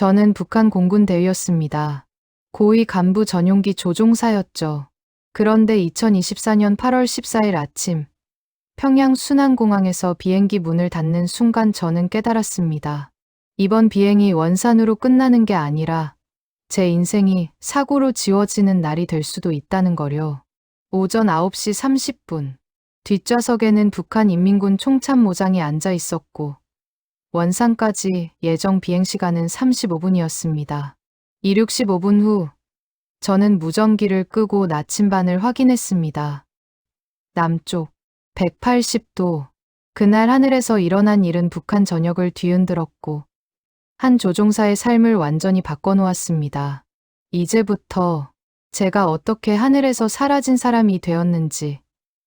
저는 북한 공군 대위였습니다. 고위 간부 전용기 조종사였죠. 그런데 2024년 8월 14일 아침, 평양 순안공항에서 비행기 문을 닫는 순간 저는 깨달았습니다. 이번 비행이 원산으로 끝나는 게 아니라 제 인생이 사고로 지워지는 날이 될 수도 있다는 거려. 오전 9시 30분. 뒷좌석에는 북한 인민군 총참모장이 앉아 있었고, 원산까지 예정 비행 시간은 35분이었습니다. 이륙 15분 후, 저는 무전기를 끄고 나침반을 확인했습니다. 남쪽 180도. 그날 하늘에서 일어난 일은 북한 전역을 뒤흔들었고, 한 조종사의 삶을 완전히 바꿔놓았습니다. 이제부터 제가 어떻게 하늘에서 사라진 사람이 되었는지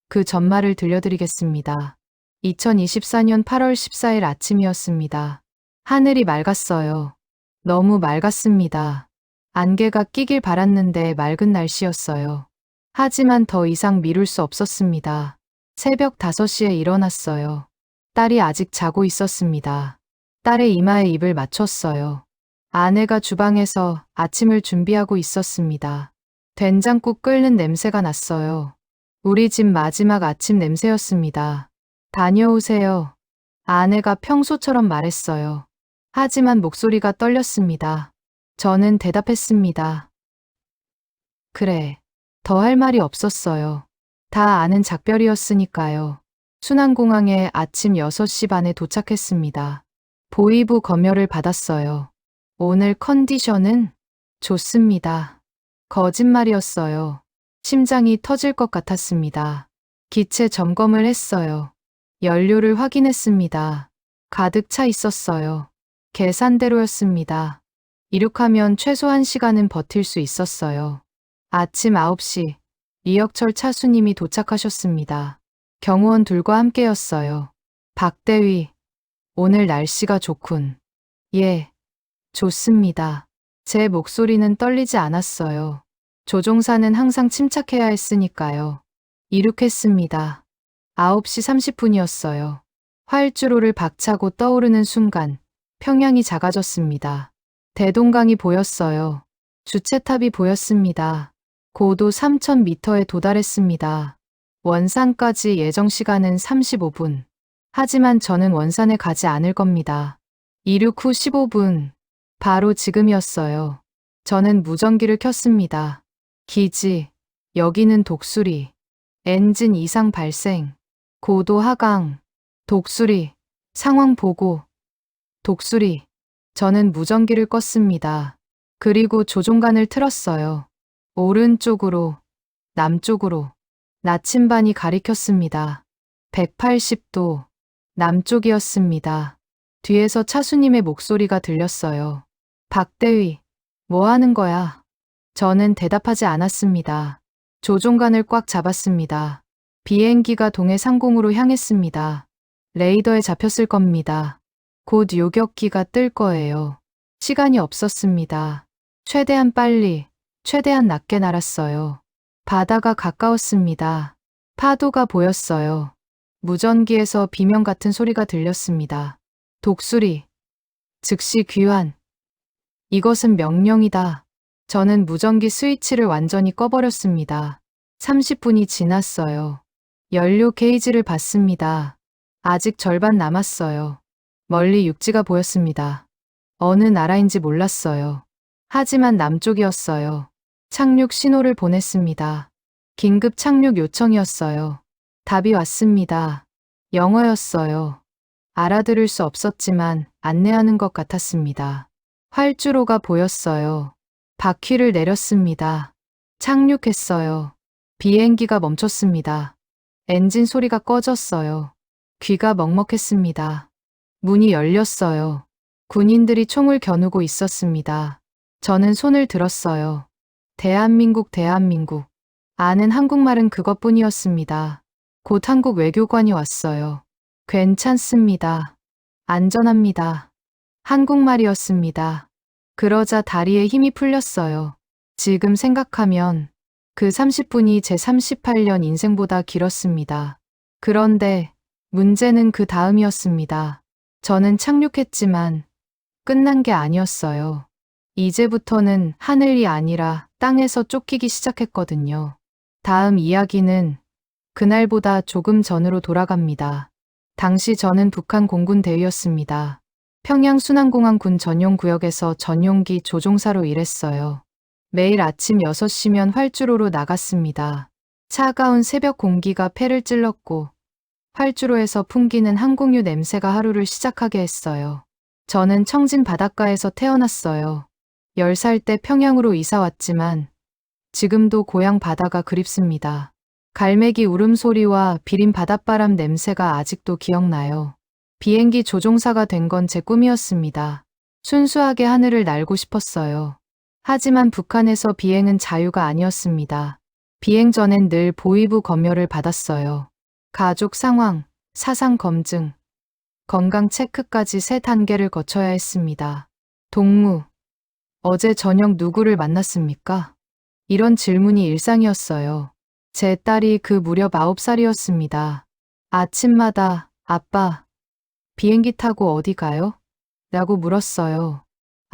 그 전말을 들려드리겠습니다. 2024년 8월 14일 아침이었습니다. 하늘이 맑았어요. 너무 맑았습니다. 안개가 끼길 바랐는데 맑은 날씨였어요. 하지만 더 이상 미룰 수 없었습니다. 새벽 5시에 일어났어요. 딸이 아직 자고 있었습니다. 딸의 이마에 입을 맞췄어요. 아내가 주방에서 아침을 준비하고 있었습니다. 된장국 끓는 냄새가 났어요. 우리 집 마지막 아침 냄새였습니다. 다녀오세요. 아내가 평소처럼 말했어요. 하지만 목소리가 떨렸습니다. 저는 대답했습니다. 그래. 더 할 말이 없었어요. 다 아는 작별이었으니까요. 순안공항에 아침 6시 반에 도착했습니다. 보이부 검열을 받았어요. 오늘 컨디션은 좋습니다. 거짓말이었어요. 심장이 터질 것 같았습니다. 기체 점검을 했어요. 연료를 확인했습니다. 가득 차 있었어요. 계산대로였습니다. 이륙하면 최소 1시간은 버틸 수 있었어요. 아침 9시 리역철 차수님이 도착하셨습니다. 경호원 둘과 함께였어요. 박대위, 오늘 날씨가 좋군. 예, 좋습니다. 제 목소리는 떨리지 않았어요. 조종사는 항상 침착해야 했으니까요. 이륙했습니다. 9시 30분이었어요. 활주로를 박차고 떠오르는 순간 평양이 작아졌습니다. 대동강이 보였어요. 주체탑이 보였습니다. 고도 3,000m에 도달했습니다. 원산까지 예정 시간은 35분. 하지만 저는 원산에 가지 않을 겁니다. 이륙 후 15분. 바로 지금이었어요. 저는 무전기를 켰습니다. 기지. 여기는 독수리. 엔진 이상 발생. 고도 하강. 독수리. 상황 보고. 독수리. 저는 무전기를 껐습니다. 그리고 조종관을 틀었어요. 오른쪽으로, 남쪽으로. 나침반이 가리켰습니다. 180도. 남쪽이었습니다. 뒤에서 차수님의 목소리가 들렸어요. 박대위, 뭐 하는 거야? 저는 대답하지 않았습니다. 조종관을 꽉 잡았습니다. 비행기가 동해 상공으로 향했습니다. 레이더에 잡혔을 겁니다. 곧 요격기가 뜰 거예요. 시간이 없었습니다. 최대한 빨리, 최대한 낮게 날았어요. 바다가 가까웠습니다. 파도가 보였어요. 무전기에서 비명 같은 소리가 들렸습니다. 독수리. 즉시 귀환. 이것은 명령이다. 저는 무전기 스위치를 완전히 꺼버렸습니다. 30분이 지났어요. 연료 게이지를 봤습니다. 아직 절반 남았어요. 멀리 육지가 보였습니다. 어느 나라인지 몰랐어요. 하지만 남쪽이었어요. 착륙 신호를 보냈습니다. 긴급 착륙 요청이었어요. 답이 왔습니다. 영어였어요. 알아들을 수 없었지만 안내하는 것 같았습니다. 활주로가 보였어요. 바퀴를 내렸습니다. 착륙했어요. 비행기가 멈췄습니다. 엔진 소리가 꺼졌어요. 귀가 먹먹했습니다. 문이 열렸어요. 군인들이 총을 겨누고 있었습니다. 저는 손을 들었어요. 대한민국, 대한민국. 아는 한국말은 그것뿐이었습니다. 곧 한국 외교관이 왔어요. 괜찮습니다. 안전합니다. 한국말이었습니다. 그러자 다리에 힘이 풀렸어요. 지금 생각하면 그 30분이 제 38년 인생보다 길었습니다. 그런데 문제는 그 다음이었습니다. 저는 착륙했지만 끝난 게 아니었어요. 이제부터는 하늘이 아니라 땅에서 쫓기기 시작했거든요. 다음 이야기는 그날보다 조금 전으로 돌아갑니다. 당시 저는 북한 공군 대위였습니다. 평양 순안공항 군 전용 구역에서 전용기 조종사로 일했어요. 매일 아침 6시면 활주로로 나갔습니다. 차가운 새벽 공기가 폐를 찔렀고 활주로에서 풍기는 항공유 냄새가 하루를 시작하게 했어요. 저는 청진 바닷가에서 태어났어요. 10살 때 평양으로 이사 왔지만 지금도 고향 바다가 그립습니다. 갈매기 울음소리와 비린 바닷바람 냄새가 아직도 기억나요. 비행기 조종사가 된 건 제 꿈이었습니다. 순수하게 하늘을 날고 싶었어요. 하지만 북한에서 비행은 자유가 아니었습니다. 비행 전엔 늘 보위부 검열을 받았어요. 가족 상황, 사상 검증, 건강 체크까지 세 단계를 거쳐야 했습니다. 동무, 어제 저녁 누구를 만났습니까? 이런 질문이 일상이었어요. 제 딸이 그 무렵 9살이었습니다. 아침마다 아빠, 비행기 타고 어디 가요? 라고 물었어요.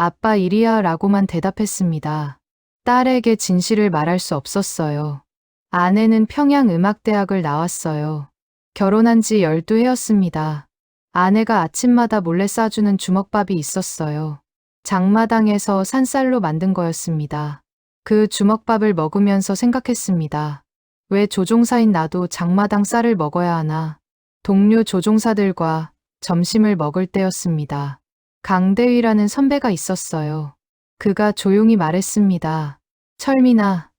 아빠 일이야 라고만 대답했습니다. 딸에게 진실을 말할 수 없었어요. 아내는 평양음악대학을 나왔어요. 결혼한 지 12해였습니다. 아내가 아침마다 몰래 싸주는 주먹밥이 있었어요. 장마당에서 산쌀로 만든 거였습니다. 그 주먹밥을 먹으면서 생각했습니다. 왜 조종사인 나도 장마당 쌀을 먹어야 하나. 동료 조종사들과 점심을 먹을 때였습니다. 강대위라는 선배가 있었어요. 그가 조용히 말했습니다. 철민아,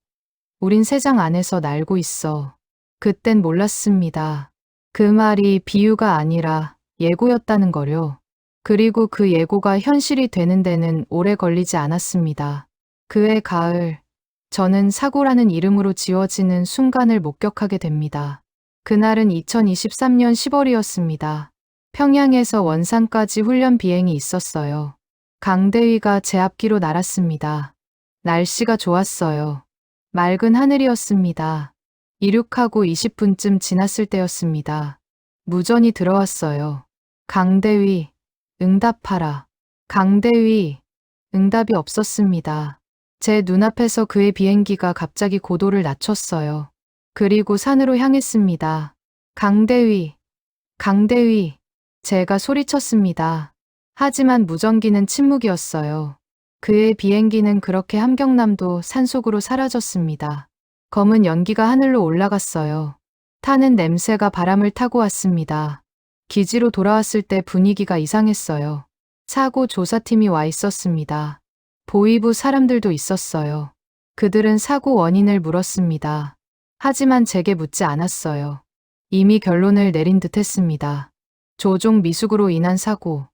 우린 세장 안에서 날고 있어. 그땐 몰랐습니다. 그 말이 비유가 아니라 예고였다는 거요. 그리고 그 예고가 현실이 되는 데는 오래 걸리지 않았습니다. 그해 가을, 저는 사고라는 이름으로 지워지는 순간을 목격하게 됩니다. 그날은 2023년 10월이었습니다. 평양에서 원산까지 훈련 비행이 있었어요. 강대위가 제 앞뒤로 날았습니다. 날씨가 좋았어요. 맑은 하늘이었습니다. 이륙하고 20분쯤 지났을 때였습니다. 무전이 들어왔어요. 강대위, 응답하라. 강대위, 응답이 없었습니다. 제 눈앞에서 그의 비행기가 갑자기 고도를 낮췄어요. 그리고 산으로 향했습니다. 강대위, 강대위, 제가 소리쳤습니다. 하지만 무전기는 침묵이었어요. 그의 비행기는 그렇게 함경남도 산속으로 사라졌습니다. 검은 연기가 하늘로 올라갔어요. 타는 냄새가 바람을 타고 왔습니다. 기지로 돌아왔을 때 분위기가 이상했어요. 사고 조사팀이 와 있었습니다. 보위부 사람들도 있었어요. 그들은 사고 원인을 물었습니다. 하지만 제게 묻지 않았어요. 이미 결론을 내린 듯 했습니다. 조종 미숙으로 인한 사고.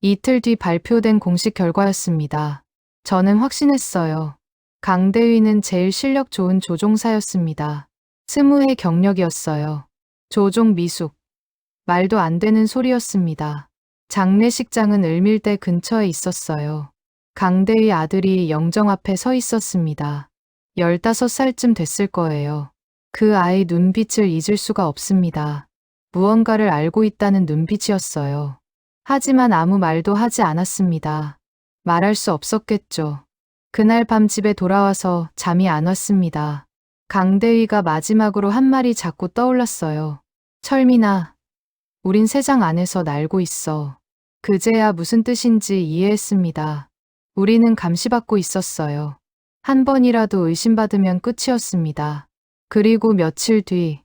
이틀 뒤 발표된 공식 결과였습니다. 저는 확신했어요. 강대위는 제일 실력 좋은 조종사였습니다. 스무의 경력이었어요. 조종 미숙. 말도 안 되는 소리였습니다. 장례식장은 을밀대 근처에 있었어요. 강대위 아들이 영정 앞에 서 있었습니다. 15살쯤 됐을 거예요. 그 아이 눈빛을 잊을 수가 없습니다. 무언가를 알고 있다는 눈빛이었어요. 하지만 아무 말도 하지 않았습니다. 말할 수 없었겠죠. 그날 밤 집에 돌아와서 잠이 안 왔습니다. 강대위가 마지막으로 한 말이 자꾸 떠올랐어요. 철민아, 우린 세장 안에서 날고 있어. 그제야 무슨 뜻인지 이해했습니다. 우리는 감시받고 있었어요. 한 번이라도 의심받으면 끝이었습니다. 그리고 며칠 뒤,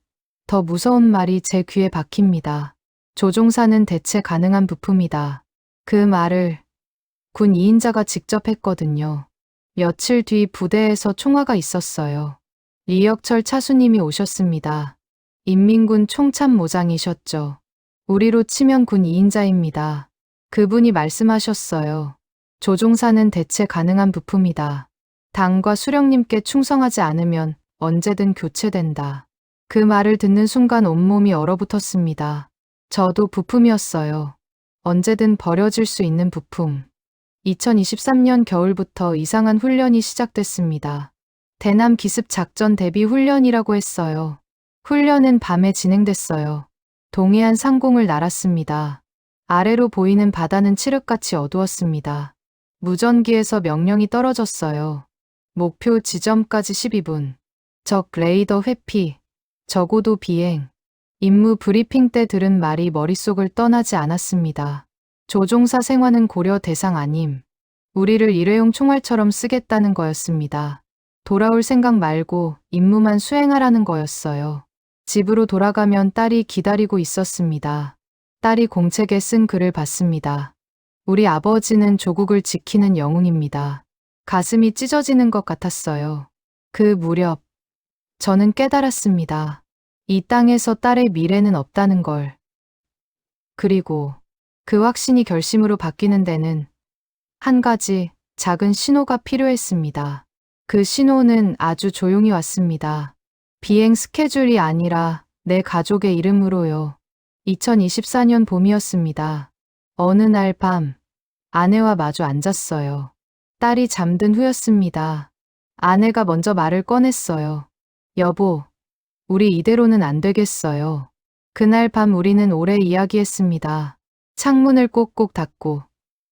더 무서운 말이 제 귀에 박힙니다. 조종사는 대체 가능한 부품이다. 그 말을 군 2인자가 직접 했거든요. 며칠 뒤 부대에서 총화가 있었어요. 리혁철 차수님이 오셨습니다. 인민군 총참모장이셨죠. 우리로 치면 군 2인자입니다. 그분이 말씀하셨어요. 조종사는 대체 가능한 부품이다. 당과 수령님께 충성하지 않으면 언제든 교체된다. 그 말을 듣는 순간 온몸이 얼어붙었습니다. 저도 부품이었어요. 언제든 버려질 수 있는 부품. 2023년 겨울부터 이상한 훈련이 시작됐습니다. 대남 기습 작전 대비 훈련이라고 했어요. 훈련은 밤에 진행됐어요. 동해안 상공을 날았습니다. 아래로 보이는 바다는 칠흑같이 어두웠습니다. 무전기에서 명령이 떨어졌어요. 목표 지점까지 12분. 적 레이더 회피. 적어도 비행. 임무 브리핑 때 들은 말이 머릿속을 떠나지 않았습니다. 조종사 생활은 고려 대상 아님. 우리를 일회용 총알처럼 쓰겠다는 거였습니다. 돌아올 생각 말고 임무만 수행하라는 거였어요. 집으로 돌아가면 딸이 기다리고 있었습니다. 딸이 공책에 쓴 글을 봤습니다. 우리 아버지는 조국을 지키는 영웅입니다. 가슴이 찢어지는 것 같았어요. 그 무렵, 저는 깨달았습니다. 이 땅에서 딸의 미래는 없다는 걸. 그리고 그 확신이 결심으로 바뀌는 데는 한 가지 작은 신호가 필요했습니다. 그 신호는 아주 조용히 왔습니다. 비행 스케줄이 아니라 내 가족의 이름으로요. 2024년 봄이었습니다. 어느 날 밤, 아내와 마주 앉았어요. 딸이 잠든 후였습니다. 아내가 먼저 말을 꺼냈어요. 여보, 우리 이대로는 안 되겠어요. 그날 밤 우리는 오래 이야기했습니다. 창문을 꼭꼭 닫고,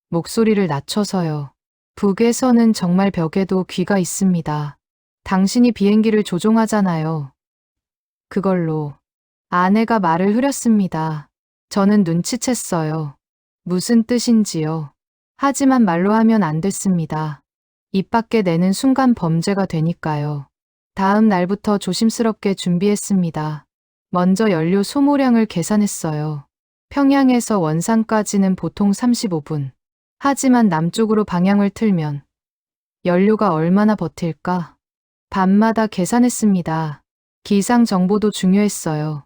목소리를 낮춰서요. 북에서는 정말 벽에도 귀가 있습니다. 당신이 비행기를 조종하잖아요. 그걸로 아내가 말을 흐렸습니다. 저는 눈치챘어요. 무슨 뜻인지요. 하지만 말로 하면 안 됐습니다. 입 밖에 내는 순간 범죄가 되니까요. 다음 날부터 조심스럽게 준비했습니다. 먼저 연료 소모량을 계산했어요. 평양에서 원산까지는 보통 35분. 하지만 남쪽으로 방향을 틀면 연료가 얼마나 버틸까? 밤마다 계산했습니다. 기상 정보도 중요했어요.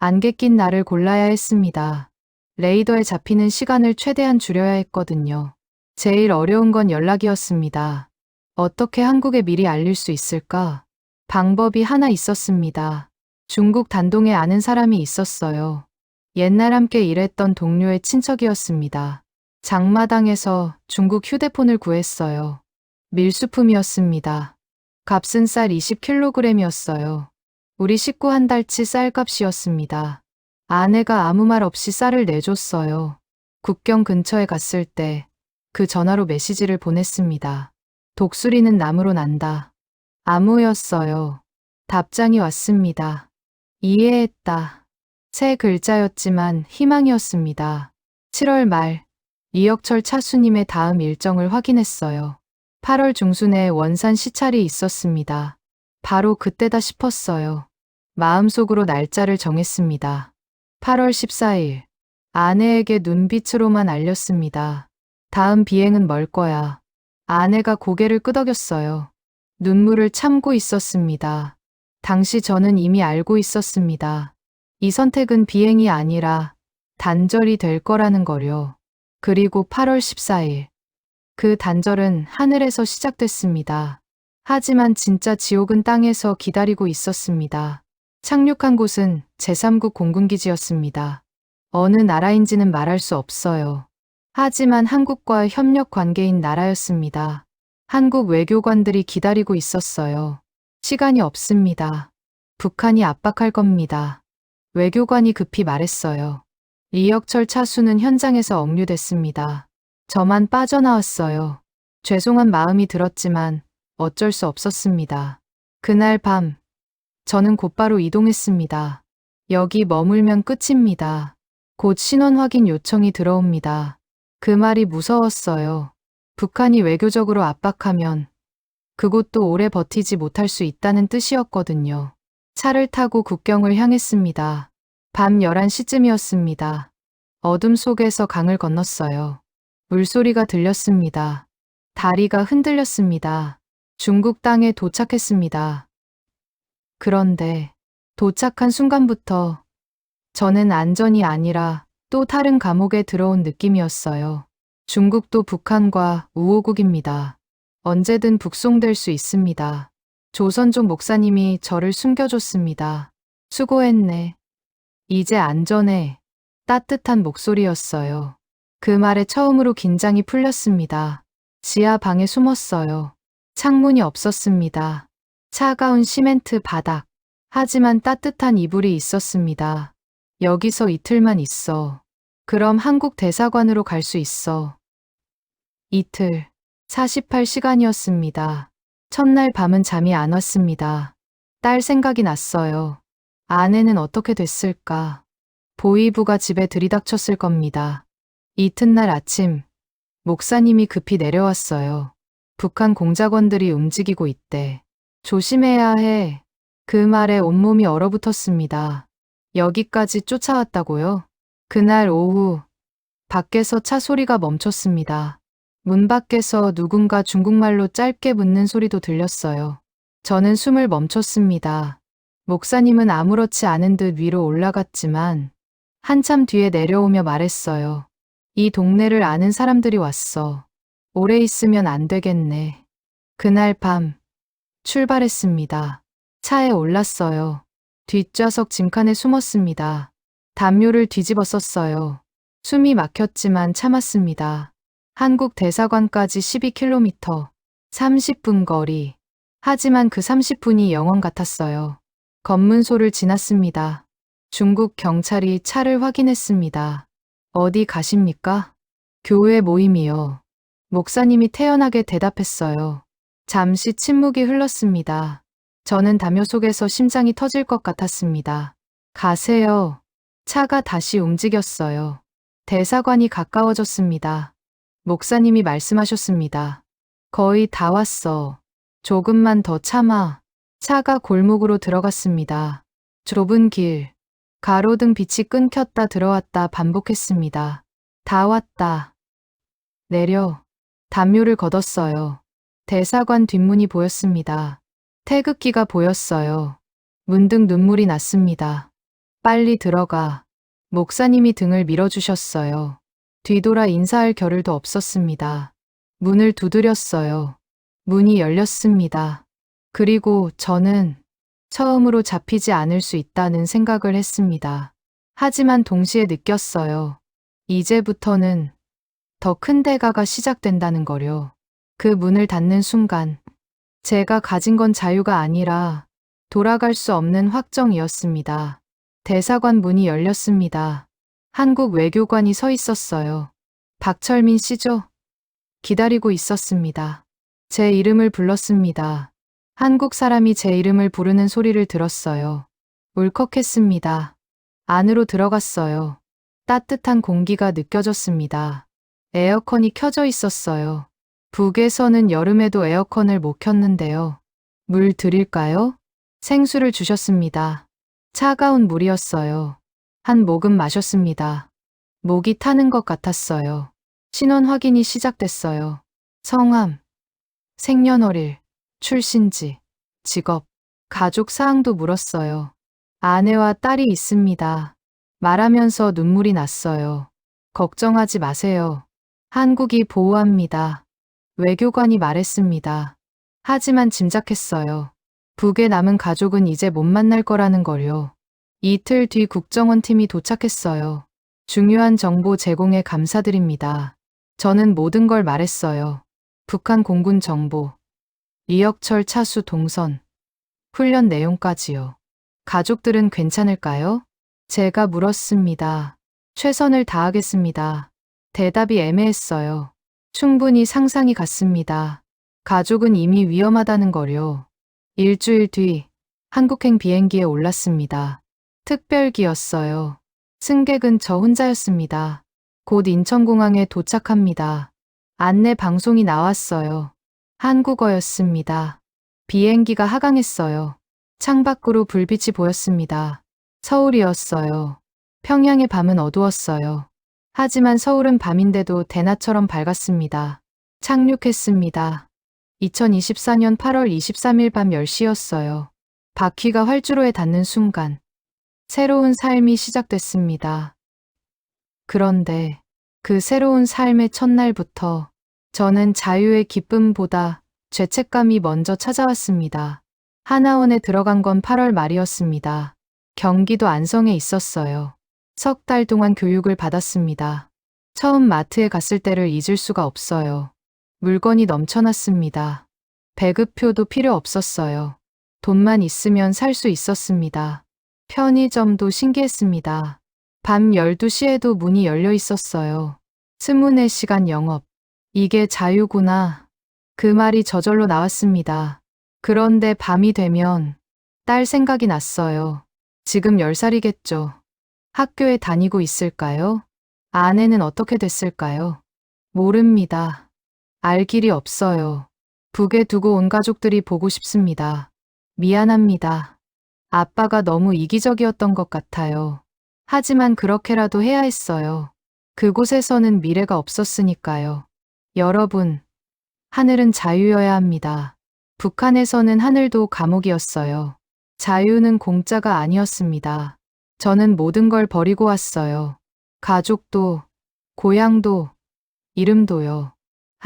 안개 낀 날을 골라야 했습니다. 레이더에 잡히는 시간을 최대한 줄여야 했거든요. 제일 어려운 건 연락이었습니다. 어떻게 한국에 미리 알릴 수 있을까? 방법이 하나 있었습니다. 중국 단동에 아는 사람이 있었어요. 옛날 함께 일했던 동료의 친척이었습니다. 장마당에서 중국 휴대폰을 구했어요. 밀수품이었습니다. 값은 쌀 20kg이었어요. 우리 식구 한 달치 쌀값이었습니다. 아내가 아무 말 없이 쌀을 내줬어요. 국경 근처에 갔을 때 그 전화로 메시지를 보냈습니다. 독수리는 나무로 난다. 암호였어요. 답장이 왔습니다. 이해했다. 세 글자였지만 희망이었습니다. 7월 말 이혁철 차수님의 다음 일정을 확인했어요. 8월 중순에 원산 시찰이 있었습니다. 바로 그때다 싶었어요. 마음속으로 날짜를 정했습니다. 8월 14일. 아내에게 눈빛으로만 알렸습니다. 다음 비행은 멀 거야. 아내가 고개를 끄덕였어요. 눈물을 참고 있었습니다. 당시 저는 이미 알고 있었습니다. 이 선택은 비행이 아니라 단절이 될 거라는 거요. 그리고 8월 14일. 그 단절은 하늘에서 시작됐습니다. 하지만 진짜 지옥은 땅에서 기다리고 있었습니다. 착륙한 곳은 제3국 공군기지였습니다. 어느 나라인지는 말할 수 없어요. 하지만 한국과 협력 관계인 나라였습니다. 한국 외교관들이 기다리고 있었어요. 시간이 없습니다. 북한이 압박할 겁니다. 외교관이 급히 말했어요. 이혁철 차수는 현장에서 억류됐습니다. 저만 빠져나왔어요. 죄송한 마음이 들었지만 어쩔 수 없었습니다. 그날 밤, 저는 곧바로 이동했습니다. 여기 머물면 끝입니다. 곧 신원 확인 요청이 들어옵니다. 그 말이 무서웠어요. 북한이 외교적으로 압박하면 그곳도 오래 버티지 못할 수 있다는 뜻이었거든요. 차를 타고 국경을 향했습니다. 밤 11시쯤이었습니다. 어둠 속에서 강을 건넜어요. 물소리가 들렸습니다. 다리가 흔들렸습니다. 중국 땅에 도착했습니다. 그런데 도착한 순간부터 저는 안전이 아니라 또 다른 감옥에 들어온 느낌이었어요. 중국도 북한과 우호국입니다. 언제든 북송될 수 있습니다. 조선족 목사님이 저를 숨겨줬습니다. 수고했네. 이제 안전해. 따뜻한 목소리였어요. 그 말에 처음으로 긴장이 풀렸습니다. 지하 방에 숨었어요. 창문이 없었습니다. 차가운 시멘트 바닥. 하지만 따뜻한 이불이 있었습니다. 여기서 이틀만 있어. 그럼 한국 대사관으로 갈 수 있어. 이틀, 48시간이었습니다. 첫날 밤은 잠이 안 왔습니다. 딸 생각이 났어요. 아내는 어떻게 됐을까? 보이부가 집에 들이닥쳤을 겁니다. 이튿날 아침, 목사님이 급히 내려왔어요. 북한 공작원들이 움직이고 있대. 조심해야 해. 그 말에 온몸이 얼어붙었습니다. 여기까지 쫓아왔다고요? 그날 오후, 밖에서 차 소리가 멈췄습니다. 문 밖에서 누군가 중국말로 짧게 묻는 소리도 들렸어요. 저는 숨을 멈췄습니다. 목사님은 아무렇지 않은 듯 위로 올라갔지만 한참 뒤에 내려오며 말했어요. 이 동네를 아는 사람들이 왔어. 오래 있으면 안 되겠네. 그날 밤 출발했습니다. 차에 올랐어요. 뒷좌석 짐칸에 숨었습니다. 담요를 뒤집어 썼어요. 숨이 막혔지만 참았습니다. 한국 대사관까지 12km, 30분 거리. 하지만 그 30분이 영원 같았어요. 검문소를 지났습니다. 중국 경찰이 차를 확인했습니다. 어디 가십니까? 교회 모임이요. 목사님이 태연하게 대답했어요. 잠시 침묵이 흘렀습니다. 저는 담요 속에서 심장이 터질 것 같았습니다. 가세요. 차가 다시 움직였어요. 대사관이 가까워졌습니다. 목사님이 말씀하셨습니다. 거의 다 왔어. 조금만 더 참아. 차가 골목으로 들어갔습니다. 좁은 길. 가로등 빛이 끊겼다 들어왔다 반복했습니다. 다 왔다. 내려. 담요를 걷었어요. 대사관 뒷문이 보였습니다. 태극기가 보였어요. 문득 눈물이 났습니다. 빨리 들어가. 목사님이 등을 밀어주셨어요. 뒤돌아 인사할 겨를도 없었습니다. 문을 두드렸어요. 문이 열렸습니다. 그리고 저는 처음으로 잡히지 않을 수 있다는 생각을 했습니다. 하지만 동시에 느꼈어요. 이제부터는 더 큰 대가가 시작된다는 거려. 그 문을 닫는 순간, 제가 가진 건 자유가 아니라 돌아갈 수 없는 확정이었습니다. 대사관 문이 열렸습니다. 한국 외교관이 서 있었어요. 박철민 씨죠? 기다리고 있었습니다. 제 이름을 불렀습니다. 한국 사람이 제 이름을 부르는 소리를 들었어요. 울컥했습니다. 안으로 들어갔어요. 따뜻한 공기가 느껴졌습니다. 에어컨이 켜져 있었어요. 북에서는 여름에도 에어컨을 못 켰는데요. 물 드릴까요? 생수를 주셨습니다. 차가운 물이었어요. 한 모금 마셨습니다. 목이 타는 것 같았어요. 신원 확인이 시작됐어요. 성함, 생년월일, 출신지, 직업, 가족 사항도 물었어요. 아내와 딸이 있습니다. 말하면서 눈물이 났어요. 걱정하지 마세요. 한국이 보호합니다. 외교관이 말했습니다. 하지만 짐작했어요. 북에 남은 가족은 이제 못 만날 거라는 걸요. 이틀 뒤 국정원 팀이 도착했어요. 중요한 정보 제공에 감사드립니다. 저는 모든 걸 말했어요. 북한 공군 정보, 리역철 차수 동선, 훈련 내용까지요. 가족들은 괜찮을까요? 제가 물었습니다. 최선을 다하겠습니다. 대답이 애매했어요. 충분히 상상이 갔습니다. 가족은 이미 위험하다는 거요. 일주일 뒤 한국행 비행기에 올랐습니다. 특별기였어요. 승객은 저 혼자였습니다. 곧 인천공항에 도착합니다. 안내 방송이 나왔어요. 한국어였습니다. 비행기가 하강했어요. 창밖으로 불빛이 보였습니다. 서울이었어요. 평양의 밤은 어두웠어요. 하지만 서울은 밤인데도 대낮처럼 밝았습니다. 착륙했습니다. 2024년 8월 23일 밤 10시였어요. 바퀴가 활주로에 닿는 순간 새로운 삶이 시작됐습니다. 그런데 그 새로운 삶의 첫날부터 저는 자유의 기쁨보다 죄책감이 먼저 찾아왔습니다. 하나원에 들어간 건 8월 말이었습니다. 경기도 안성에 있었어요. 석 달 동안 교육을 받았습니다. 처음 마트에 갔을 때를 잊을 수가 없어요. 물건이 넘쳐났습니다. 배급표도 필요 없었어요. 돈만 있으면 살 수 있었습니다. 편의점도 신기했습니다. 밤 12시에도 문이 열려 있었어요. 24시간 영업. 이게 자유구나. 그 말이 저절로 나왔습니다. 그런데 밤이 되면 딸 생각이 났어요. 지금 10살이겠죠. 학교에 다니고 있을까요? 아내는 어떻게 됐을까요? 모릅니다. 알 길이 없어요. 북에 두고 온 가족들이 보고 싶습니다. 미안합니다. 아빠가 너무 이기적이었던 것 같아요. 하지만 그렇게라도 해야 했어요. 그곳에서는 미래가 없었으니까요. 여러분, 하늘은 자유여야 합니다. 북한에서는 하늘도 감옥이었어요. 자유는 공짜가 아니었습니다. 저는 모든 걸 버리고 왔어요. 가족도, 고향도, 이름도요.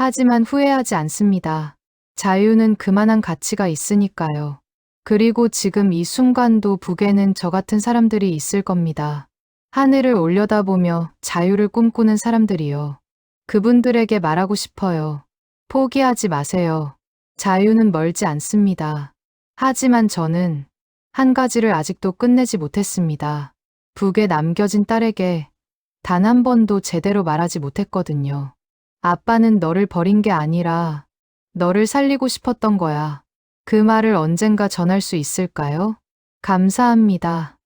하지만 후회하지 않습니다. 자유는 그만한 가치가 있으니까요. 그리고 지금 이 순간도 북에는 저 같은 사람들이 있을 겁니다. 하늘을 올려다보며 자유를 꿈꾸는 사람들이요. 그분들에게 말하고 싶어요. 포기하지 마세요. 자유는 멀지 않습니다. 하지만 저는 한 가지를 아직도 끝내지 못했습니다. 북에 남겨진 딸에게 단 한 번도 제대로 말하지 못했거든요. 아빠는 너를 버린 게 아니라 너를 살리고 싶었던 거야. 그 말을 언젠가 전할 수 있을까요? 감사합니다.